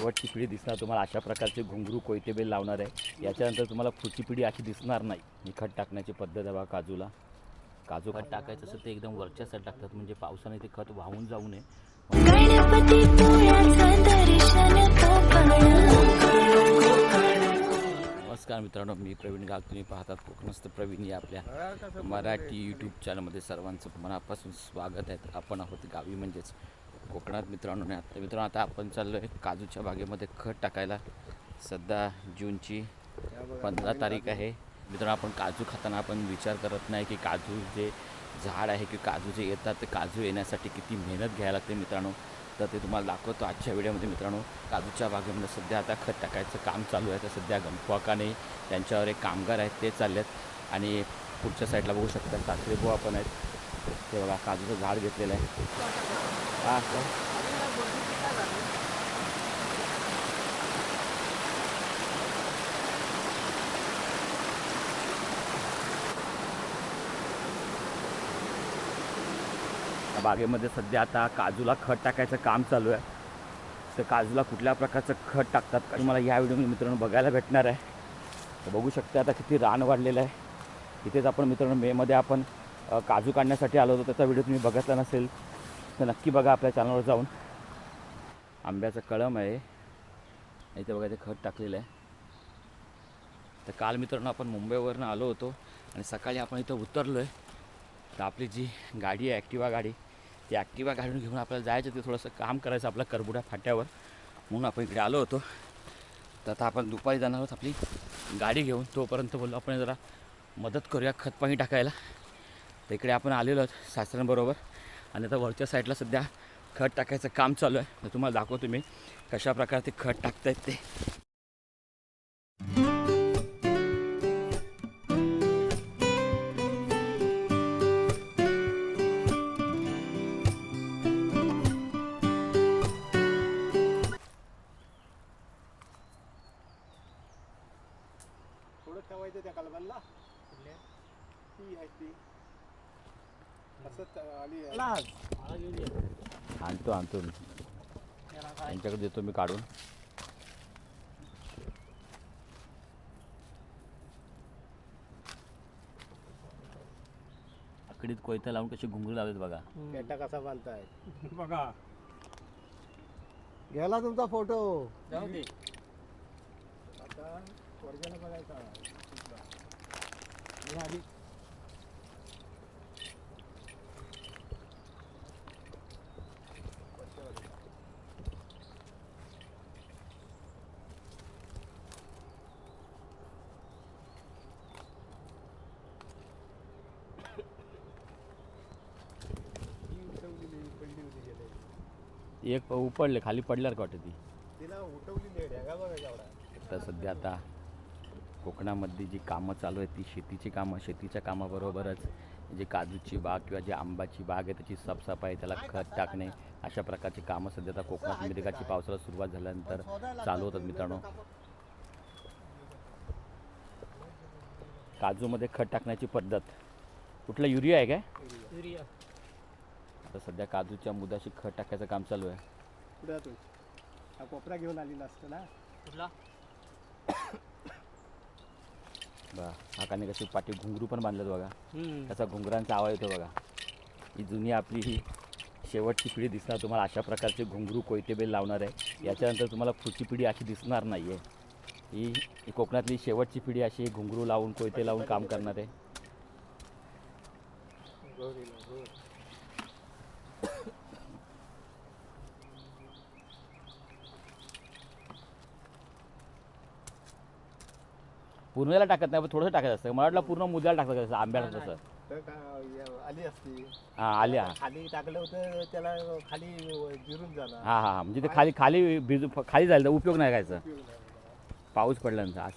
शेवटची पिढी दिसणार तुम्हाला अशा प्रकारचे घुंगरू कोयते बेल लावणार आहे. याच्यानंतर तुम्हाला पुढची पिढी अशी दिसणार नाही. ही खत टाकण्याची पद्धत आहे बघा काजूला. काजू खत टाकायचं असेल तर एकदम वरच्या साईड टाकतात म्हणजे पावसाने ते खत वाहून जाऊ नये. नमस्कार मित्रांनो मी प्रवीण गाव तुम्ही पाहतात कोकणस्थ प्रवीण या आपल्या मराठी यूट्यूब चॅनलमध्ये सर्वांचं मनापासून स्वागत आहे. तर आपण आहोत गावी म्हणजेच कोकणात मित्रांनो नाही आता मित्रांनो आता आपण चाललो आहे काजूच्या बागेमध्ये खत टाकायला. सध्या जूनची पंधरा तारीख आहे. मित्रांनो आपण काजू खाताना आपण विचार करत नाही की काजू जे झाड आहे की काजू जे येतात ते काजू येण्यासाठी किती मेहनत घ्यायला लागते मित्रांनो. तर ते तुम्हाला दाखवतो आजच्या व्हिडिओमध्ये मित्रांनो. काजूच्या बागेमध्ये सध्या आता खत टाकायचं काम चालू आहे. तर सध्या गंपवाकाने त्यांच्यावर एक कामगार आहेत ते चालले आहेत आणि पुढच्या साईडला बघू शकता सासरे बुवा पण आहेत. ते बघा काजूचं झाड घेतलेलं आहे. हा काय? बागेमध्ये सध्या आता काजूला खत टाकायचं काम चालू आहे. तर काजूला कुठल्या प्रकारचं खत टाकतात? का तुम्हाला या व्हिडिओमध्ये मित्रांनो बघायला भेटणार आहे. तर बघू शकता आता किती रान वाढलेलं आहे. इथेच आपण मित्रांनो मेमध्ये आपण काजू काढण्यासाठी आलो होतो. त्याचा व्हिडिओ तुम्ही बघितला नसेल तर नक्की बघा आपल्या चॅनलवर जाऊन. आंब्याचं कळम आहे. इथे बघा इथे खत टाकलेलं आहे. तर काल मित्रांनो आपण मुंबईवरनं आलो होतो आणि सकाळी आपण इथं उतरलो आहे तर आपली जी गाडी आहे ॲक्टिवा गाडी ती ॲक्टिवा गाडीवर घेऊन आपल्याला जायचं ते थोडंसं काम करायचं आपल्या करबुड्या फाट्यावर. म्हणून आपण इकडे आलो होतो. तर आता आपण दुपारी जाणार आहोत आपली गाडी घेऊन. तोपर्यंत बोललो आपण जरा मदत करूया खतपाणी टाकायला. तर इकडे आपण आलेलो आहोत सासऱ्यांबरोबर. आणि आता वरच्या साईडला सध्या खत टाकायचं काम चालू आहे. तर तुम्हाला दाखवतो मी कशा प्रकारे ते खत टाकतायत ते. थोडं ठेवायचं त्या कलबांना ती आहे ती असंच आली आहे. आणतो आणतो मी. त्यांच्याकडे देतो मी काढून. आकडीत कोयता लावून कशी घुंगरू लावलेत बघा. पेटा कसा बांधताय? बघा. गेला तुमचा फोटो. आता बघायचा हे आधी ही उठवलेली पडली होती गेले एक उपडले खाली पडल्यावर का वाटते ती. तिला तर सध्या आता कोकणामध्ये जी कामं चालू आहेत ती शेतीची कामं शेतीच्या कामाबरोबरच जी काजूची बाग किंवा जी आंबाची बाग आहे त्याची साफसफाई त्याला खत टाकणे अशा प्रकारची कामं सध्या आता कोकणात मिरगाची पावसाला सुरुवात झाल्यानंतर चालू होतात मित्रांनो. काजूमध्ये खत टाकण्याची पद्धत. कुठला युरिया आहे काय? आता सध्या काजूच्या मुदाशी खत टाकायचं काम चालू आहे. पुढे तू हा कोपरा घेऊन आलेला असतो ना. बघा हाकाने कशी पाठी घुंगरू पण बांधल्यात बघा. त्याचा घुंगरांचा आवाज येतो बघा. ही जुनी आपली ही शेवटची पिढी दिसणार तुम्हाला अशा प्रकारचे घुंगरू कोयते बेल लावणार आहे. याच्यानंतर तुम्हाला पुढची पिढी अशी दिसणार नाही आहे ही ही कोकणातली शेवटची पिढी अशी घुंगरू लावून कोयते लावून काम करणार आहे. पूर्णला टाकत नाही पण थोडंसं टाकायचं असतं. मला वाटलं पूर्ण मुद्द्याला टाकतं कसं आंब्याला तसं. तर का- या- आली असती. हां आल्या खाली टाकलं होतं त्याला खाली जिरून जाणार. हां हां. हां म्हणजे ते खाली खाली भिजू खाली जायला उपयोग नाही करायचा पाऊस पडल्यानंतर आज.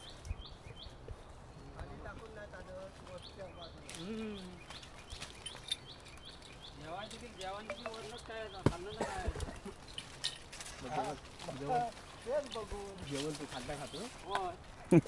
जेवण तू खाल्ला खातो हे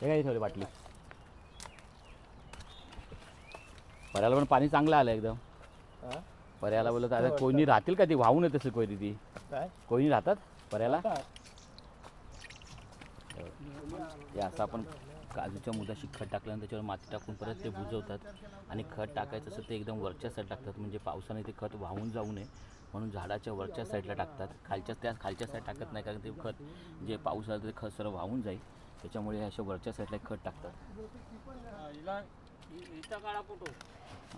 काय थोडी बाटली पर्याला पण पाणी चांगलं आलं एकदम. हा? पर्याला बोलत आता कोणी राहतील का ती? वाहून येत असेल कोणी ती? काय? कोणी राहतात पर्याला ते असं आपण काजूच्या मुदाशी खत टाकल्यानंतर त्याच्यावर माती टाकून परत ते बुजवतात. आणि खत टाकायचं असं ते एकदम वरच्या साईड टाकतात. म्हणजे पावसाने ते खत वाहून जाऊ नये म्हणून झाडाच्या वरच्या साईडला टाकतात. खालच्या त्या खालच्या साईड टाकत नाही कारण ते खत जे पाऊस आला तर ते खत सर्व वाहून जाईल. त्याच्यामुळे अशा वरच्या साईडला खत टाकतात.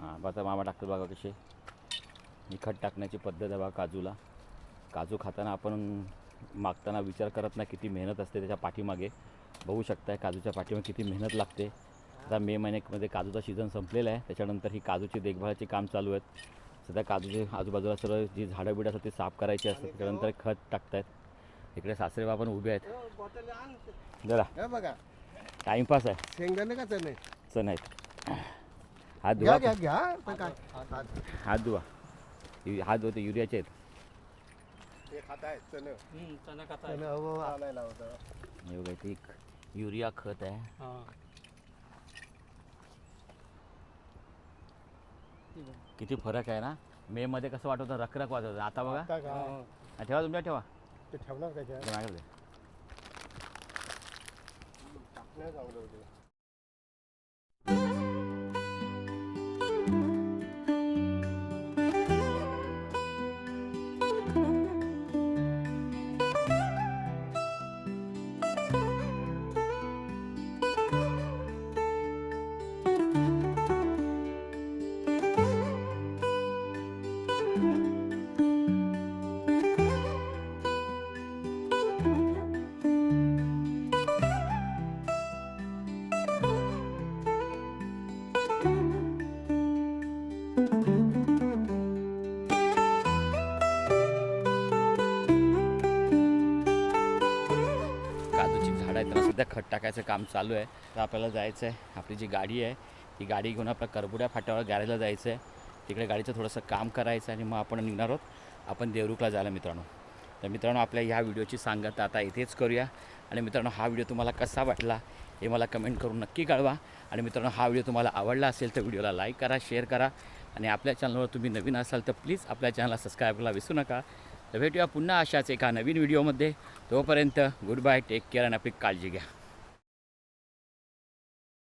हां आता मामा टाकतात बघा कसे. खत टाकण्याची पद्धत आहे बघा काजूला. काजू खाताना आपण मागताना विचार करत नाही किती मेहनत असते त्याच्या पाठीमागे. बघू शकताय काजूच्या पाठीमागे किती मेहनत लागते. आता मे महिन्यामध्ये काजूचा सीझन संपलेला आहे. त्याच्यानंतर ही काजूची देखभालाची काम चालू आहेत. सध्या काजूचे आजूबाजूला सर्व जी झाडं बिडं असतात ते साफ करायची असतात. त्याच्यानंतर खत टाकतायत. इकडे सासरेबा पण उभे आहेत. जरा हे बघा. टाईमपास आहे. शेंगदाणे का चणे? चण आहेत. हात धुवा घ्या घ्या आता काय हात धुवा यु- हात धुवते युरियाचे आहेत हे खात आहे चणे चणे हो आणायला होतं हे बघा ते एक युरिया खत आहे किती फरक आहे ना मे मध्ये कसं वाटत होतं रखरख वाटत होतं आता बघा आता हा, ठेवा तुमच्या ठेवा ते ठेवणार का? ते माझ्याकडे होतं. टाकायचं काम चालू आहे. तर आपल्याला जायचं आहे. आपली जी गाडी आहे ती गाडी घेऊन आपल्या करबुड्या फाट्यावर गॅरेजला जायचं आहे. तिकडे गाडीचं थोडंसं काम करायचं आणि मग आपण निघणार आहोत. आपण देवरुखला जायला मित्रांनो. तर मित्रांनो आपल्या ह्या व्हिडिओची सांगत आता इथेच करूया. आणि मित्रांनो हा व्हिडिओ तुम्हाला कसा वाटला हे मला कमेंट करून नक्की कळवा. आणि मित्रांनो हा व्हिडिओ तुम्हाला आवडला असेल तर व्हिडिओला लाईक करा शेअर करा. आणि आपल्या चॅनलवर तुम्ही नवीन असाल तर प्लीज आपल्या चॅनलला सबस्क्राईब करायला विसरू नका. तर भेटूया पुन्हा अशाच एका नवीन व्हिडिओमध्ये. तोपर्यंत गुड बाय टेक केअर आणि आपली काळजी घ्या.